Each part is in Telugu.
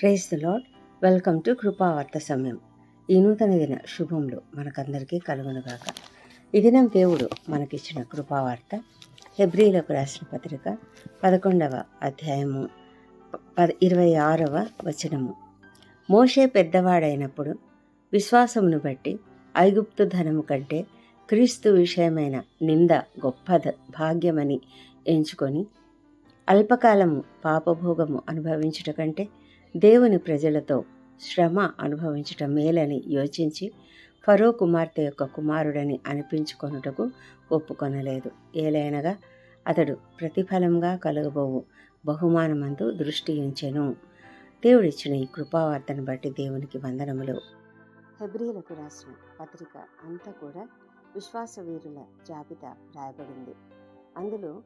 Praise the Lord welcome to కృపావార్త సమయం. ఈ నూతన దిన శుభంలో మనకందరికీ కలుగునుగాక. ఈ దినం దేవుడు మనకిచ్చిన కృపావార్త హెబ్రిలకు రాసిన పత్రిక పదకొండవ అధ్యాయము పద ఇరవై ఆరవ వచనము. మోషే పెద్దవాడైనప్పుడు విశ్వాసమును బట్టి ఐగుప్తు ధనము కంటే క్రీస్తు విషయమైన నింద గొప్ప భాగ్యమని ఎంచుకొని అల్పకాలము పాపభోగము అనుభవించుట కంటే దేవుని ప్రజలతో శ్రమ అనుభవించటం మేలని యోచించి ఫరో కుమార్తె యొక్క కుమారుడని అనిపించుకొనుటకు ఒప్పుకొనలేదు. ఏలైనగా అతడు ప్రతిఫలంగా కలగబోవు బహుమానమందు దృష్టి ఉంచెను. దేవుడిచ్చిన ఈ కృపావార్తను బట్టి దేవునికి వందనములు. హెబ్రిలకు రాసిన పత్రిక అంతా కూడా విశ్వాస వీరుల జాబితా రాయబడింది. అందులో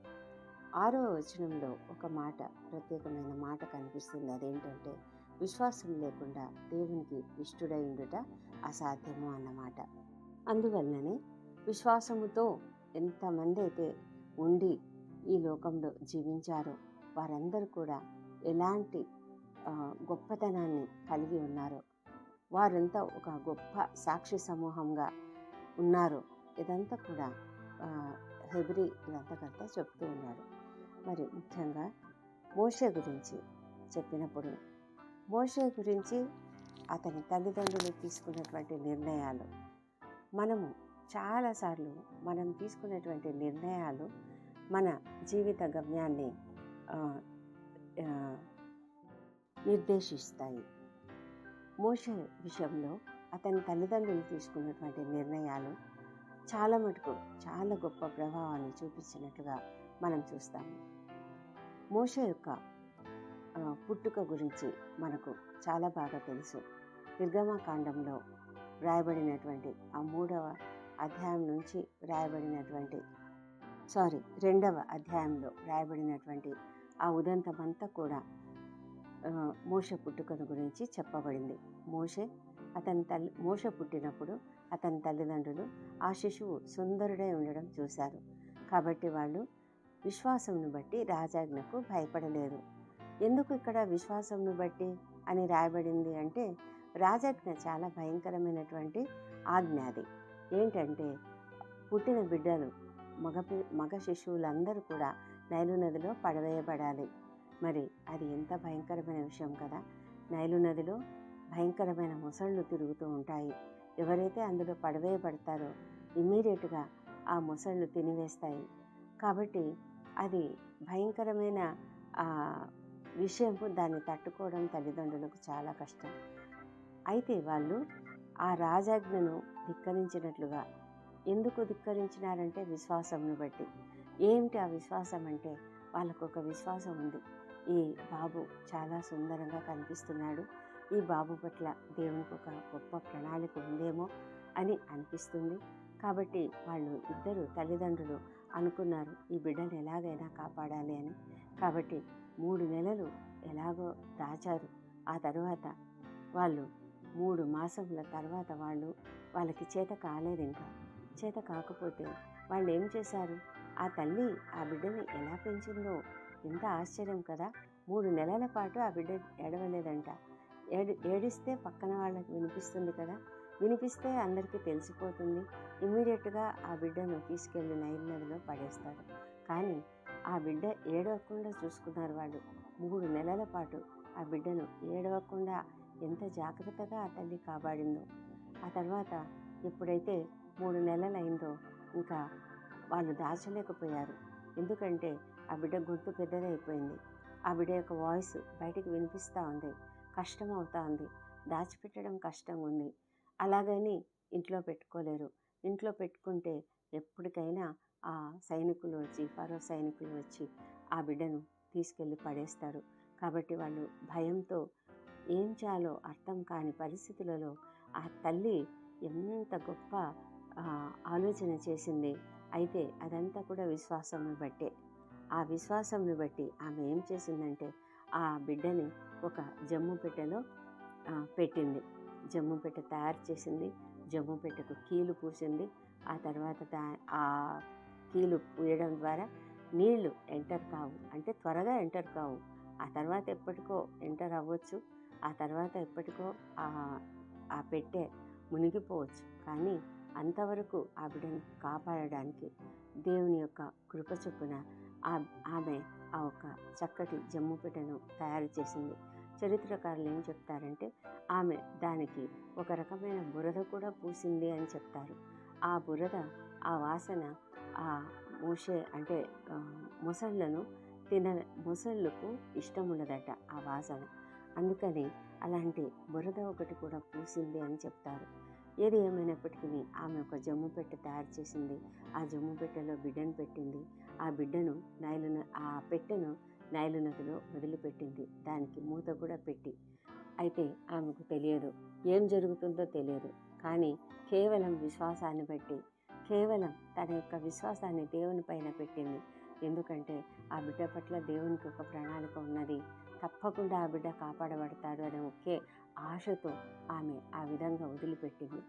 ఆరో వచనంలో ఒక మాట ప్రత్యేకమైన మాట కనిపిస్తుంది. అదేంటంటే విశ్వాసం లేకుండా దేవునికి ఇష్టడై ఉండుట అసాధ్యము అన్నమాట. అందువల్లనే విశ్వాసముతో ఎంతమంది అయితే ఉండి ఈ లోకంలో జీవించారో వారందరూ కూడా ఎలాంటి గొప్పతనాన్ని కలిగి ఉన్నారో వారంతా ఒక గొప్ప సాక్షి సమూహంగా ఉన్నారు ఇదంతా కూడా హెబ్రి గ్రంథకర్త చెప్తూ ఉన్నాడు. మరి ముఖ్యంగా మోషే గురించి చెప్పినప్పుడు మోషే గురించి అతని తల్లిదండ్రులు తీసుకున్నటువంటి నిర్ణయాలు. మనము చాలాసార్లు మనం తీసుకున్నటువంటి నిర్ణయాలు మన జీవిత గమ్యాన్ని నిర్దేశిస్తాయి. మోషే విషయంలో అతని తల్లిదండ్రులు తీసుకున్నటువంటి నిర్ణయాలు చాలా మటుకు చాలా గొప్ప ప్రభావాన్ని చూపించినట్లుగా మనం చూస్తాము. మోష యొక్క పుట్టుక గురించి మనకు చాలా బాగా తెలుసు. నిర్గమకాండంలో వ్రాయబడినటువంటి ఆ మూడవ అధ్యాయం నుంచి వ్రాయబడినటువంటి సారీ రెండవ అధ్యాయంలో వ్రాయబడినటువంటి ఆ ఉదంతమంతా కూడా మోష పుట్టుకను గురించి చెప్పబడింది. మోషే అతని తల్లి మోష పుట్టినప్పుడు అతని తల్లిదండ్రులు ఆ శిశువు సుందరుడై ఉండడం చూశారు. కాబట్టి వాళ్ళు విశ్వాసంను బట్టి రాజాజ్ఞకు భయపడలేదు. ఎందుకు ఇక్కడ విశ్వాసంను బట్టి అని రాయబడింది అంటే రాజాజ్ఞ చాలా భయంకరమైనటువంటి ఆజ్ఞ అది. ఏంటంటే పుట్టిన బిడ్డలు మగ పి- మగ శిశువులందరూ కూడా నైలు నదిలో పడవేయబడాలి. మరి అది ఎంత భయంకరమైన విషయం కదా! నైలు నదిలో భయంకరమైన మొసళ్ళు తిరుగుతూ ఉంటాయి. ఎవరైతే అందులో పడవేయబడతారో ఇమ్మీడియట్గా ఆ మొసళ్ళు తినివేస్తాయి. కాబట్టి అది భయంకరమైన విషయం విషయము దాన్ని తట్టుకోవడం తల్లిదండ్రులకు చాలా కష్టం. అయితే వాళ్ళు ఆ రాజాజ్ఞను ధిక్కరించినట్లుగా ఎందుకు ధిక్కరించినారంటే విశ్వాసంను బట్టి. ఏమిటి ఆ విశ్వాసం అంటే వాళ్ళకు ఒక విశ్వాసం ఉంది. ఈ బాబు చాలా సుందరంగా కనిపిస్తున్నాడు. ఈ బాబు పట్ల దేవునికి ఒక గొప్ప ప్రణాళిక ఉందేమో అని అనిపిస్తుంది. కాబట్టి వాళ్ళు ఇద్దరు తల్లిదండ్రులు అనుకున్నారు ఈ బిడ్డను ఎలాగైనా కాపాడాలి అని. కాబట్టి మూడు నెలలు ఎలాగో దాచారు. ఆ తర్వాత వాళ్ళు మూడు మాసముల తర్వాత వాళ్ళు వాళ్ళకి చేత కాలేదు ఇంకా. చేత కాకపోతే వాళ్ళు ఏం చేశారు? ఆ తల్లి ఆ బిడ్డని ఎలా పెంచిందో ఎంత ఆశ్చర్యం కదా! మూడు నెలల పాటు ఆ బిడ్డ ఏడవలేదంట. ఏడి ఏడిస్తే పక్కన వాళ్ళకి వినిపిస్తుంది కదా! వినిపిస్తే అందరికీ తెలిసిపోతుంది. ఇమ్మీడియట్గా ఆ బిడ్డను తీసుకెళ్ళి నైల్ నదిలో పడేస్తారు కానీ ఆ బిడ్డ ఏడవకుండా చూసుకున్నారు వాళ్ళు. మూడు నెలల పాటు ఆ బిడ్డను ఏడవకుండా ఎంత జాగ్రత్తగా ఆ తల్లి కాపాడిందో. ఆ తర్వాత ఎప్పుడైతే మూడు నెలలైందో ఇంకా వాళ్ళు దాచలేకపోయారు. ఎందుకంటే ఆ బిడ్డ గొంతు పెద్దదైపోయింది ఆ బిడ్డ యొక్క వాయిస్ బయటికి వినిపిస్తూ ఉంది. కష్టం అవుతా ఉంది. దాచిపెట్టడం కష్టంగా ఉంది. అలాగని ఇంట్లో పెట్టుకోలేరు. ఇంట్లో పెట్టుకుంటే ఎప్పటికైనా ఆ సైనికులు వచ్చి ఫరో సైనికులు వచ్చి ఆ బిడ్డను తీసుకెళ్ళి పడేస్తారు. కాబట్టి వాళ్ళు భయంతో ఏం చేయాలో అర్థం కాని పరిస్థితులలో ఆ తల్లి ఎంత గొప్ప ఆలోచన చేసింది. అయితే అదంతా కూడా విశ్వాసంను బట్టే. ఆ విశ్వాసంను బట్టి ఆమె ఏం చేసిందంటే ఆ బిడ్డని ఒక జమ్ము పెట్టెలో పెట్టింది. జమ్ము పెట్టె తయారు చేసింది. జమ్ము పెట్టెకు కీలు పూసింది. ఆ తర్వాత దా ఆ కీలు పూయడం ద్వారా నీళ్ళు ఎంటర్ కావు. అంటే త్వరగా ఎంటర్ కావు. ఆ తర్వాత ఎప్పటికో ఎంటర్ అవ్వచ్చు. ఆ తర్వాత ఎప్పటికో ఆ ఆ పెట్టె మునిగిపోవచ్చు. కానీ అంతవరకు ఆ బిడ్డను కాపాడడానికి దేవుని యొక్క కృప చొప్పున ఆ ఆమె ఆ ఒక చక్కటి జమ్ము పెట్టెను తయారు చేసింది. చరిత్రకారులు ఏం చెప్తారంటే ఆమె దానికి ఒక రకమైన బురద కూడా పూసింది అని చెప్తారు. ఆ బురద ఆ వాసన ఆ మూసే అంటే మొసళ్ళను తిన మొసళ్ళకు ఇష్టం ఉండదట ఆ వాసన. అందుకని అలాంటి బురద ఒకటి కూడా పూసింది అని చెప్తారు. ఏది ఏమైనప్పటికీ ఆమె ఒక జమ్ము పెట్టె తయారు చేసింది. ఆ జమ్ము పెట్టెలో బిడ్డను పెట్టింది. ఆ బిడ్డను నైలున ఆ పెట్టెను నైలు నదిలో వదిలిపెట్టింది. దానికి మూత కూడా పెట్టి. అయితే ఆమెకు తెలియదు. ఏం జరుగుతుందో తెలియదు. కానీ కేవలం విశ్వాసాన్ని బట్టి కేవలం తన యొక్క విశ్వాసాన్ని దేవుని పైన పెట్టింది. ఎందుకంటే ఆ బిడ్డ పట్ల దేవునికి ఒక ప్రణాళిక ఉన్నది. తప్పకుండా ఆ బిడ్డ కాపాడబడతాడు అనే ఒకే ఆశతో ఆమె ఆ విధంగా వదిలిపెట్టింది.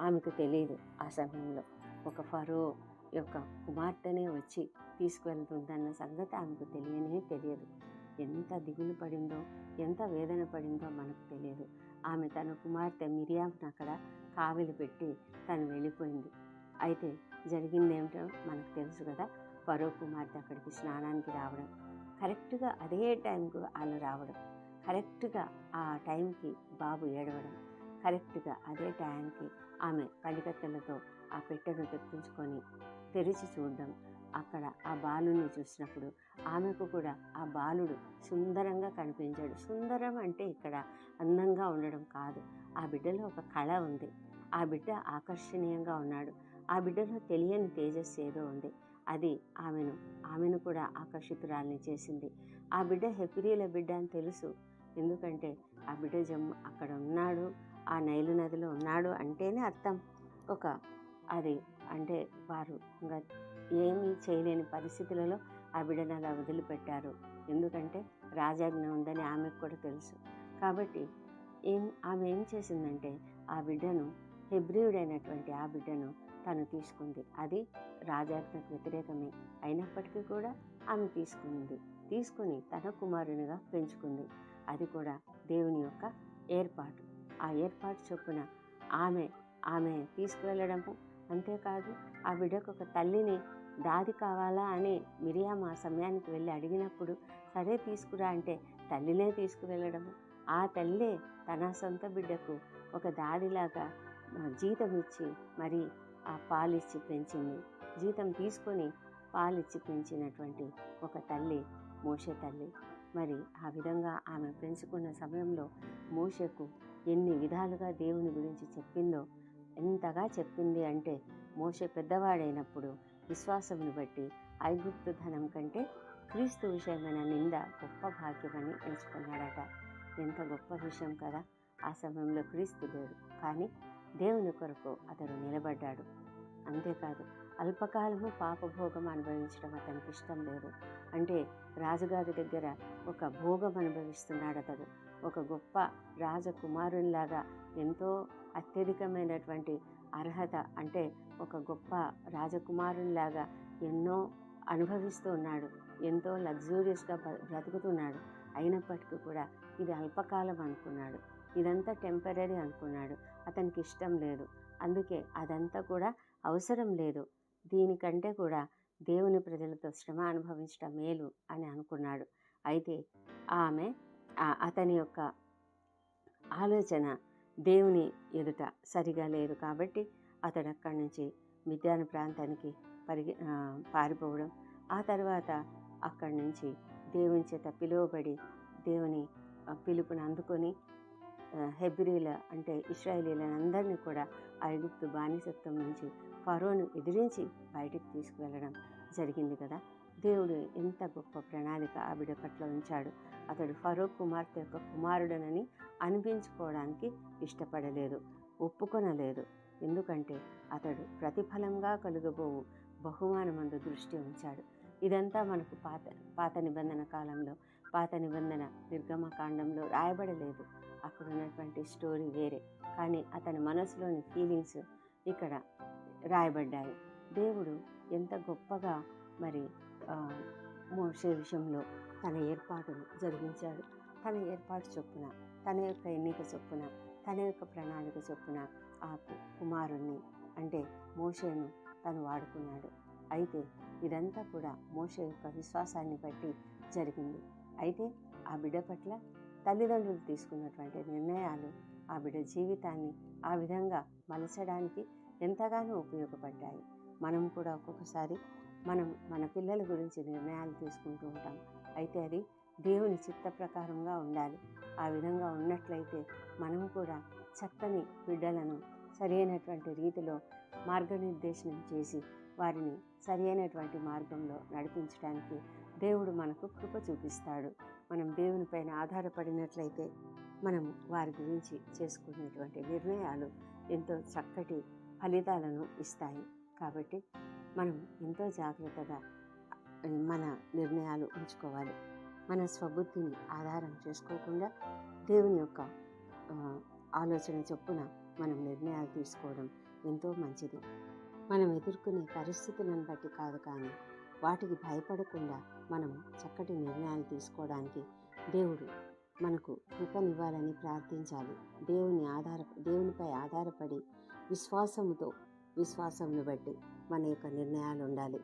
ఆమెకు తెలియదు ఆ సమయంలో. ఒక ఫరో యొక్క కుమార్తెనే వచ్చి తీసుకువెళ్తుందన్న సంగతి ఆమెకు తెలియనే తెలియదు. ఎంత దిగులు పడిందో ఎంత వేదన పడిందో మనకు తెలియదు. ఆమె తన కుమార్తె మిరియాంను అక్కడ కావిలి పెట్టి తను వెళ్ళిపోయింది. అయితే జరిగింది ఏమిటో మనకు తెలుసు కదా పరో కుమార్తె అక్కడికి స్నానానికి రావడం. కరెక్ట్గా అదే టైంకు వాళ్ళు రావడం. కరెక్ట్గా ఆ టైంకి బాబు ఏడవడం. కరెక్ట్గా అదే టైంకి ఆమె పడికత్తెలతో ఆ పెట్టెను తెప్పించుకొని తెరిచి చూడడం. అక్కడ ఆ బాలుని చూసినప్పుడు ఆమెకు కూడా ఆ బాలుడు సుందరంగా కనిపించాడు. సుందరం అంటే ఇక్కడ అందంగా ఉండడం కాదు. ఆ బిడ్డలో ఒక కళ ఉంది. ఆ బిడ్డ ఆకర్షణీయంగా ఉన్నాడు. ఆ బిడ్డలో తెలియని తేజస్సు ఏదో ఉంది. అది ఆమెను ఆమెను కూడా ఆకర్షితురాల్ని చేసింది. ఆ బిడ్డ హెపిరీల బిడ్డ అని తెలుసు. ఎందుకంటే ఆ బిడ్డ జమ్ము అక్కడ ఉన్నాడు. ఆ నైలు నదిలో ఉన్నాడు అంటేనే అర్థం. ఒక అది అంటే వారు ఇంకా ఏమీ చేయలేని పరిస్థితులలో ఆ బిడ్డను అలా వదిలిపెట్టారు. ఎందుకంటే రాజాజ్ఞ ఉందని ఆమెకు కూడా తెలుసు. కాబట్టి ఏం ఆమె ఏం చేసిందంటే ఆ బిడ్డను హెబ్రియుడైనటువంటి ఆ బిడ్డను తను తీసుకుంది. అది రాజాజ్ఞకు వ్యతిరేకమే. అయినప్పటికీ కూడా ఆమె తీసుకుంది. తీసుకుని తన కుమారునిగా పెంచుకుంది. అది కూడా దేవుని యొక్క ఏర్పాటు. ఆ ఏర్పాటు చొప్పున ఆమె ఆమె తీసుకువెళ్ళడము అంతేకాదు ఆ బిడ్డకు ఒక తల్లిని దాది కావాలా అని మిరియాం ఆ సమయానికి వెళ్ళి అడిగినప్పుడు సరే తీసుకురా అంటే తల్లినే తీసుకువెళ్ళడము. ఆ తల్లే తన సొంత బిడ్డకు ఒక దాదిలాగా జీతం ఇచ్చి మరి ఆ పాలిచ్చి పెంచింది. జీతం తీసుకొని పాలిచ్చి పెంచినటువంటి ఒక తల్లి మోషే తల్లి. మరి ఆ విధంగా ఆమె పెంచుకున్న సమయంలో మోషకు ఎన్ని విధాలుగా దేవుని గురించి చెప్పిందో ఎంతగా చెప్పింది అంటే మోషే పెద్దవాడైనప్పుడు విశ్వాసమును బట్టి ఐగుప్తు ధనం కంటే క్రీస్తు విషయమైన నింద గొప్ప భాగ్యమని ఎంచుకున్నాడట. ఎంత గొప్ప విషయం కదా! ఆ సమయంలో క్రీస్తు లేడు. కానీ దేవుని కొరకు అతడు నిలబడ్డాడు. అంతేకాదు అల్పకాలము పాపభోగం అనుభవించడం అతనికి ఇష్టం లేదు. అంటే రాజుగారి దగ్గర ఒక భోగం అనుభవిస్తున్నాడు అతడు ఒక గొప్ప రాజకుమారునిలాగా ఎంతో అత్యధికమైనటువంటి అర్హత అంటే ఒక గొప్ప రాజకుమారునిలాగా ఎన్నో అనుభవిస్తూ ఉన్నాడు ఎంతో లగ్జూరియస్గా బ- బ్రతుకుతున్నాడు. అయినప్పటికీ కూడా ఇది అల్పకాలం అనుకున్నాడు. ఇదంతా టెంపరీ అనుకున్నాడు. అతనికి ఇష్టం లేదు. అందుకే అదంతా కూడా అవసరం లేదు. దీనికంటే కూడా దేవుని ప్రజలతో శ్రమ అనుభవించడం మేలు అని అనుకున్నాడు. అయితే ఆమె అతని యొక్క ఆలోచన దేవుని ఎదుట సరిగా లేదు కాబట్టి అతడు అక్కడి నుంచి మిద్యాన ప్రాంతానికి పరిగె పారిపోవడం. ఆ తర్వాత అక్కడి నుంచి దేవుని చేత పిలువబడి దేవుని పిలుపును పిలుపుని అందుకొని హెబ్రిల హెబ్రీల అంటే ఇస్రాయేలీలను అందరినీ కూడా ఐగుప్తు బానిసత్వం నుంచి ఫరోను ఎదిరించి బయటికి తీసుకువెళ్ళడం జరిగింది కదా. దేవుడు ఎంత గొప్ప ప్రణాళిక ఆ బిడ్డ పట్ల ఉంచాడు. అతడు ఫరో కుమార్తె యొక్క కుమారుడనని అనిపించుకోవడానికి ఇష్టపడలేదు ఒప్పుకొనలేదు. ఎందుకంటే అతడు ప్రతిఫలంగా కలుగబోవు బహుమానమందు దృష్టి ఉంచాడు. ఇదంతా మనకు పాత పాత నిబంధన కాలంలో పాత నిబంధన నిర్గమకాండంలో రాయబడలేదు. అక్కడ ఉన్నటువంటి స్టోరీ వేరే. కానీ అతని మనసులోని ఫీలింగ్స్ ఇక్కడ రాయబడ్డాయి. దేవుడు ఎంత గొప్పగా మరి మోషే విషయంలో తన ఏర్పాటును జరిగించాడు. తన ఏర్పాటు చొప్పున తన యొక్క ఎన్నిక చొప్పున తన యొక్క ప్రణాళిక చొప్పున ఆ కుమారుణ్ణి అంటే మోషేను తను వాడుకున్నాడు. అయితే ఇదంతా కూడా మోషే యొక్క విశ్వాసాన్ని బట్టి జరిగింది. అయితే ఆ బిడ్డ పట్ల తల్లిదండ్రులు తీసుకున్నటువంటి నిర్ణయాలు ఆ బిడ్డ జీవితాన్ని ఆ విధంగా మలచడానికి ఎంతగానో ఉపయోగపడ్డాయి. మనం కూడా ఒక్కొక్కసారి మనం మన పిల్లల గురించి నిర్ణయాలు తీసుకుంటూ ఉంటాం. అయితే అది దేవుని చిత్త ప్రకారంగా ఉండాలి. ఆ విధంగా ఉన్నట్లయితే మనం కూడా చక్కని బిడ్డలను సరైనటువంటి రీతిలో మార్గనిర్దేశనం చేసి వారిని సరైనటువంటి మార్గంలో నడిపించడానికి దేవుడు మనకు కృప చూపిస్తాడు. మనం దేవునిపైన ఆధారపడినట్లయితే మనం వారి గురించి చేసుకునేటువంటి నిర్ణయాలు ఎంతో చక్కటి ఫలితాలను ఇస్తాయి. కాబట్టి మనం ఎంతో జాగ్రత్తగా మన నిర్ణయాలు ఉంచుకోవాలి. మన స్వబుద్ధిని ఆధారం చేసుకోకుండా దేవుని యొక్క ఆలోచన చొప్పున మనం నిర్ణయాలు తీసుకోవడం ఎంతో మంచిది. మనం ఎదుర్కొనే పరిస్థితులను బట్టి కాదు కానీ వాటికి భయపడకుండా మనం చక్కటి నిర్ణయాలు తీసుకోవడానికి దేవుడు మనకు కృపనివ్వాలని ప్రార్థించాలి. దేవుని ఆధార దేవునిపై ఆధారపడి విశ్వాసముతో విశ్వాసంను బట్టి మన యొక్క నిర్ణయాలు ఉండాలి.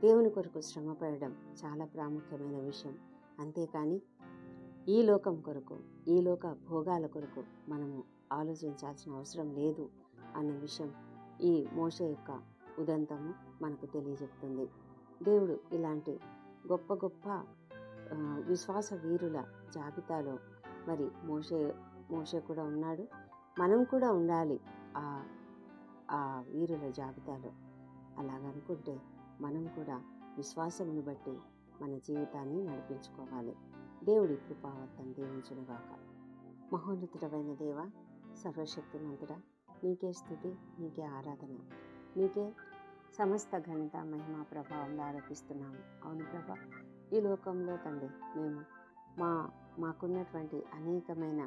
దేవుని కొరకు శ్రమపడడం చాలా ప్రాముఖ్యమైన విషయం. అంతేకాని ఈ లోకం కొరకు ఈ లోక భోగాల కొరకు మనము ఆలోచించాల్సిన అవసరం లేదు అన్న విషయం ఈ మోష యొక్క ఉదంతము మనకు తెలియజెప్తుంది. దేవుడు ఇలాంటి గొప్ప గొప్ప విశ్వాస వీరుల జాబితాలో మరి మోషే మోసే కూడా ఉన్నాడు. మనం కూడా ఉండాలి ఆ ఆ వీరుల జాబితాలో. అలాగనుకుంటే మనం కూడా విశ్వాసమును బట్టి మన జీవితాన్ని నడిపించుకోవాలి. దేవుడి కృపావర్తం దీవించునుగాక. మహోన్నతుడమైన దేవ సర్వశక్తిమంతుడా నీకే స్థుతి నీకే ఆరాధన నీకే సమస్త ఘనత మహిమ ప్రభావం ఆరోపిస్తున్నాము అవును ప్రభా ఈ లోకంలో తండ్రి మేము మా మాకున్నటువంటి అనేకమైన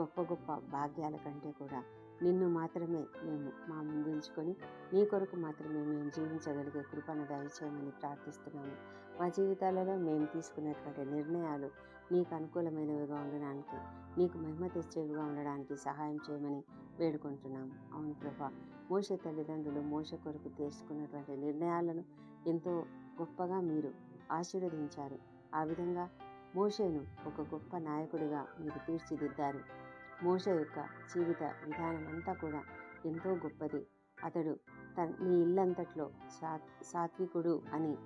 గొప్ప గొప్ప భాగ్యాల కంటే కూడా నిన్ను మాత్రమే మేము మా ముందుంచుకొని నీ కొరకు మాత్రమే మేము జీవించగలిగే కృపను దయచేయమని ప్రార్థిస్తున్నాము. మా జీవితాలలో మేము తీసుకున్నటువంటి నిర్ణయాలు నీకు అనుకూలమైనవిగా ఉండడానికి నీకు మహిమ తెచ్చేవిగా ఉండడానికి సహాయం చేయమని వేడుకుంటున్నాము. అవును ప్రభా మోస తల్లిదండ్రులు మోస కొరకు తీసుకున్నటువంటి నిర్ణయాలను ఎంతో గొప్పగా మీరు ఆశీర్వదించారు. ఆ విధంగా మోషేను ఒక గొప్ప నాయకుడిగా మీరు తీర్చిదిద్దారు. మోష యొక్క జీవిత విధానం అంతా కూడా ఎంతో గొప్పది. అతడు తన నీ ఇల్లంతట్లో సా సాత్వికుడు అని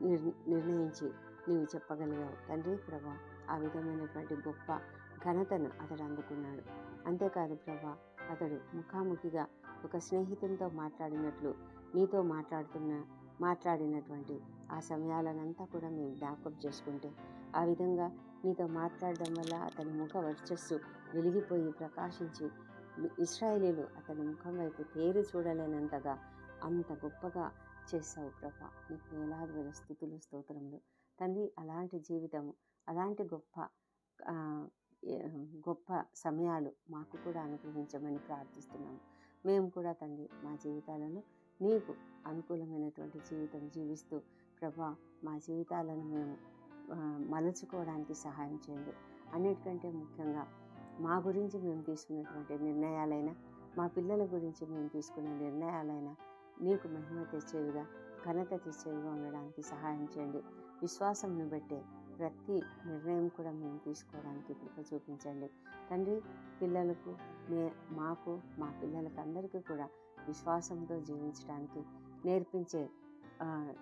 నిర్ నిర్ణయించి నీవు చెప్పగలిగావు తండ్రి ప్రభా. ఆ విధమైనటువంటి గొప్ప ఘనతను అతడు అందుకున్నాడు. అంతేకాదు ప్రభా అతడు ముఖాముఖిగా ఒక స్నేహితునితో మాట్లాడినట్లు నీతో మాట్లాడుతున్న మాట్లాడినటువంటి ఆ సమయాలనంతా కూడా మేము జ్ఞాపకం చేసుకుంటే ఆ విధంగా నీతో మాట్లాడడం వల్ల అతని ముఖ వర్చస్సు వెలిగిపోయి ప్రకాశించి ఇస్రాయేలీలు అతని ముఖం వైపు తేరి చూడలేనంతగా అంత గొప్పగా చేశావు ప్రభా. నీకు వేలాది వేల స్థుతులు స్తోత్రములు. తండ్రి అలాంటి జీవితము అలాంటి గొప్ప గొప్ప సమయాలు మాకు కూడా అనుగ్రహించమని ప్రార్థిస్తున్నాము. మేము కూడా తండ్రి మా జీవితాలను నీకు అనుకూలమైనటువంటి జీవితం జీవిస్తూ ప్రభా మా జీవితాలను మేము మలుచుకోవడానికి సహాయం చేయండి. అన్నిటికంటే ముఖ్యంగా మా గురించి మేము తీసుకున్నటువంటి నిర్ణయాలైనా మా పిల్లల గురించి మేము తీసుకునే నిర్ణయాలైనా నీకు మహిమ తెచ్చేవిగా ఘనత తెచ్చేవిగా ఉండడానికి సహాయం చేయండి. విశ్వాసంను బట్టే ప్రతి నిర్ణయం కూడా మేము తీసుకోవడానికి కృప చూపించండి. తండ్రి పిల్లలకు నే మాకు మా పిల్లలకు అందరికీ కూడా విశ్వాసంతో జీవించడానికి నేర్పించే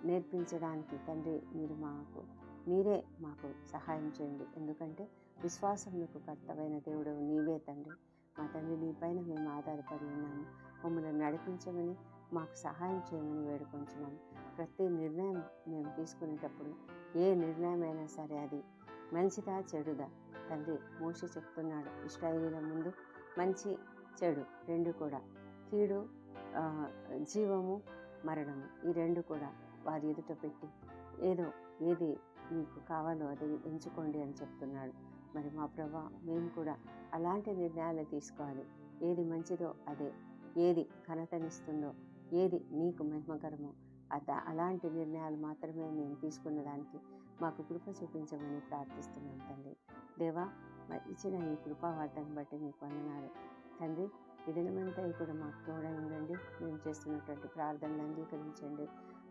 నేర్పించడానికి తండ్రి మీరు మాకు మీరే మాకు సహాయం చేయండి. ఎందుకంటే విశ్వాసములకు కర్తవైన దేవుడు నీవే తండ్రి. మా తండ్రి నీపైన మేము ఆధారపడి ఉన్నాము. మమ్మల్ని నడిపించమని మాకు సహాయం చేయమని వేడుకొంచున్నాము ప్రతి నిర్ణయం మేము తీసుకునేటప్పుడు ఏ నిర్ణయమైనా సరే అది మంచిదా చెడుదా? తండ్రి మోష చెప్తున్నాడు ఇష్టాయిల ముందు మంచి చెడు రెండు కూడా. కీడు జీవము మరణము ఈ రెండు కూడా వారి ఎదుట పెట్టి ఏదో ఏది మీకు కావాలో అది ఎంచుకోండి అని చెప్తున్నాడు. మరి మా ప్రభా మేము కూడా అలాంటి నిర్ణయాలు తీసుకోవాలి. ఏది మంచిదో అదే. ఏది ఘనతనిస్తుందో ఏది నీకు మహిమకరమో అత అలాంటి నిర్ణయాలు మాత్రమే మేము తీసుకున్న దానికి మాకు కృప చూపించమని ప్రార్థిస్తున్నాం తండ్రి. దేవా మరి ఇచ్చిన ఈ కృపావార్తను బట్టి మీకు వందనాలు. తండ్రి ఈ దినమంతా కూడా మాకు తోడై ఉండండి. మేము చేస్తున్నటువంటి ప్రార్థనలు అంగీకరించండి.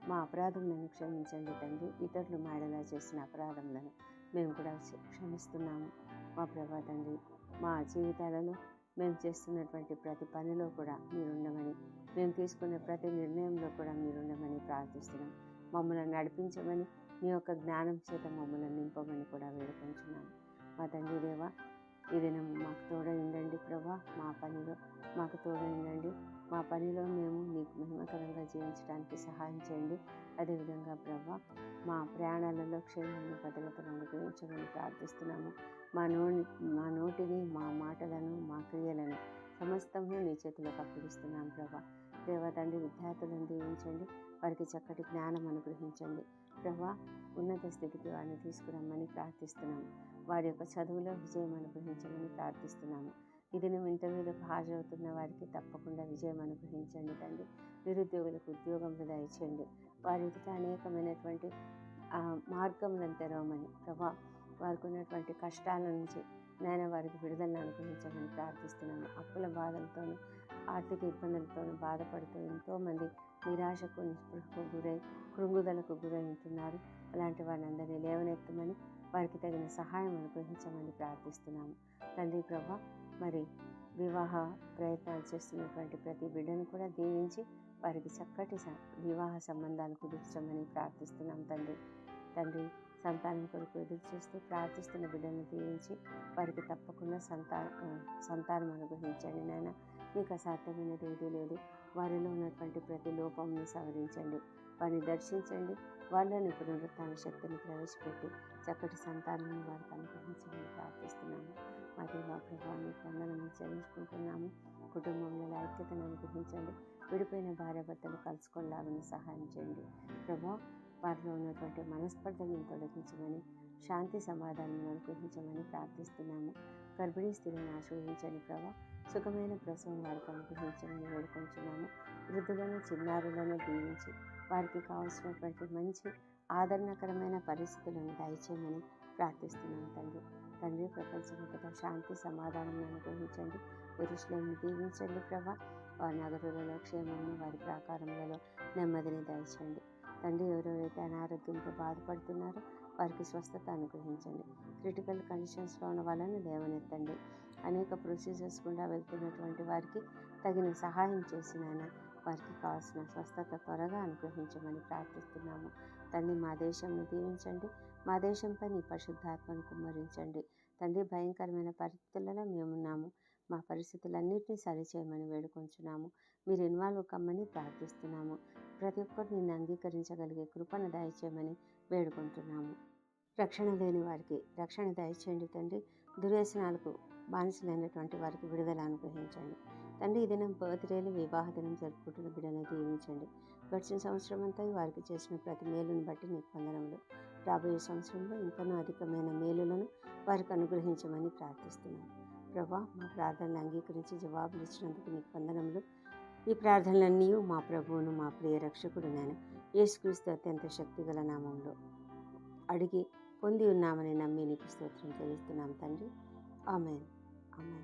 మా అపరాధములను క్షమించండి తండ్రి. ఇతరులు మాడలా చేసిన అపరాధములను మేము కూడా క్షమిస్తున్నాము. మా ప్రభా తండ్రి మా జీవితాలలో మేము చేస్తున్నటువంటి ప్రతి పనిలో కూడా మీరు ఉండమని మేము తీసుకునే ప్రతి నిర్ణయంలో కూడా మీరు ఉండమని ప్రార్థిస్తున్నాం. మమ్మల్ని నడిపించమని మీ యొక్క జ్ఞానం చేత మమ్మల్ని నింపమని కూడా వేడుకుంటున్నాము మా తండ్రి దేవా ఈ దినం మాకు తోడ ఉండండి ప్రభా. మా పనిలో మాకు తోడ ఉండండి. మా పనిలో మేము నీకు మహిమకరంగా జీవించడానికి సహాయం చేయండి. అదేవిధంగా ప్రభా మా ప్రయాణాలలో క్షేమాన్ని భద్రతను అనుగ్రహించమని ప్రార్థిస్తున్నాము. మా నో మా నోటిని మా మాటలను మా క్రియలను సమస్తము నీ చేతిలో అప్పగిస్తున్నాం ప్రభా. దేవా తండ్రి విద్యార్థులను దీవించండి. వారికి చక్కటి జ్ఞానం అనుగ్రహించండి. ప్రభా ఉన్నత స్థితికి వారిని తీసుకురమ్మని ప్రార్థిస్తున్నాము. వారి యొక్క చదువులో విజయం అనుగ్రహించమని ప్రార్థిస్తున్నాము. ఇది నువ్వు ఇంటర్వ్యూలకు హాజరవుతున్న వారికి తప్పకుండా విజయం అనుగ్రహించండి తండ్రి. నిరుద్యోగులకు ఉద్యోగంలో దయచేయండి వారి ఎదుట అనేకమైనటువంటి మార్గములను తెరవమని ప్రభా వారికి ఉన్నటువంటి కష్టాల నుంచి నేను వారికి విడుదలను అనుగ్రహించమని ప్రార్థిస్తున్నాను అప్పుల బాధలతోనూ ఆర్థిక ఇబ్బందులతోనూ బాధపడుతూ ఎంతోమంది నిరాశకు నిస్పృహకు గురై కృంగుదలకు గురై ఉంటున్నారు. అలాంటి వారందరినీ లేవనెత్తమని వారికి తగిన సహాయం అనుగ్రహించమని ప్రార్థిస్తున్నాము. తండ్రి ప్రభా మరి వివాహ ప్రయత్నాలు చేస్తున్నటువంటి ప్రతి బిడ్డను కూడా దీవించి వారికి చక్కటి వివాహ సంబంధాలు కుదుర్చమని ప్రార్థిస్తున్నాం తండ్రి. తండ్రి సంతానం కొరకు ఎదురు చూస్తూ ప్రార్థిస్తున్న బిడ్డను దీవించి వారికి తప్పకుండా సంతా సంతానం అనుగ్రహించండి నాయన. మీకు అసాధ్యమైనది ఏదీ లేదు. వారిలో ఉన్నటువంటి ప్రతి లోపంని సవరించండి. వారిని దర్శించండి. వాళ్ళని పునరుత్థాన శక్తిని ప్రవేశపెట్టి చక్కటి సంతానాన్ని వారికి అనుగ్రహించమని ప్రార్థిస్తున్నాము మరి మా ప్రభావాన్ని వందనము చెల్లించుకుంటున్నాము. కుటుంబంలో ఐక్యతను అనుగ్రహించండి. విడిపోయిన భార్యాభర్తలు కలుసుకొనిలాగానే సహాయం చేయండి. ప్రభా వారిలో ఉన్నటువంటి మనస్పర్ధలను తొలగించమని శాంతి సమాధానం అనుగ్రహించమని ప్రార్థిస్తున్నాము. గర్భిణీ స్త్రీలను ఆశీర్వదించండి ప్రభా. సుఖమైన ప్రసవం వారికి అనుగ్రహించమని వేడుకొంచున్నాము. వృద్ధులను చిన్నారులను దీవించి వారికి కావలసినటువంటి మంచి ఆదరణకరమైన పరిస్థితులను దయచేయమని ప్రార్థిస్తున్నాను తండ్రి. తండ్రి ప్రపంచమంతటా శాంతి సమాధానం అనుగ్రహించండి పురుషులను దీవించండి ప్రభా. వారి నగరులలో క్షేమాన్ని వారి ప్రాకారములలో నెమ్మదిని దయచేయండి. తండ్రి ఎవరెవరైతే అనారోగ్యంతో బాధపడుతున్నారో వారికి స్వస్థత అనుగ్రహించండి. క్రిటికల్ కండిషన్స్లో ఉన్న వాళ్ళని లేవనెత్తండి. అనేక ప్రొసీజర్స్ గుండా వెళ్తున్నటువంటి వారికి తగిన సహాయం చేసిన వారికి కావాల్సిన స్వస్థత త్వరగా అనుగ్రహించమని ప్రార్థిస్తున్నాము. తండ్రి మా దేశంను దీవించండి. మా దేశంపై నీ పరిశుద్ధాత్మను కుమ్మరించండి. తండ్రి భయంకరమైన పరిస్థితులలో మేమున్నాము. మా పరిస్థితులన్నింటినీ సరిచేయమని వేడుకొంచున్నాము. మీరు ఇన్వాల్వ్ కమ్మని ప్రార్థిస్తున్నాము. ప్రతి ఒక్కరు నిన్ను అంగీకరించగలిగే కృపను దయచేయమని వేడుకుంటున్నాము. రక్షణ లేని వారికి రక్షణ దయచేయండి తండ్రి. దుర్వ్యసనాలకు బానిసలైనటువంటి వారికి విడుదల అనుగ్రహించండి. తండ్రి ఈ దినం బర్త్డేలు వివాహ దినం జరుపుకుంటున్న బిడ్డను దీవించండి. గడిచిన సంవత్సరం అంతా వారికి చేసిన ప్రతి మేలును బట్టి నీకు వందనములు. రాబోయే సంవత్సరంలో ఇంకనూ అధికమైన మేలులను వారికి అనుగ్రహించమని ప్రార్థిస్తున్నాను. ప్రభా మా ప్రార్థనలు అంగీకరించి జవాబులు ఇచ్చినందుకు నీకు వందనములు. ఈ ప్రార్థనలన్నీ మా ప్రభువును మా ప్రియ రక్షకుడు నేను యేసుక్రీస్తు అత్యంత శక్తిగల నామంలో అడిగి పొంది ఉన్నామని నమ్మి నీకు స్తోత్రం చెల్లిస్తున్నాం తండ్రి. ఆమెను. ఆమెన్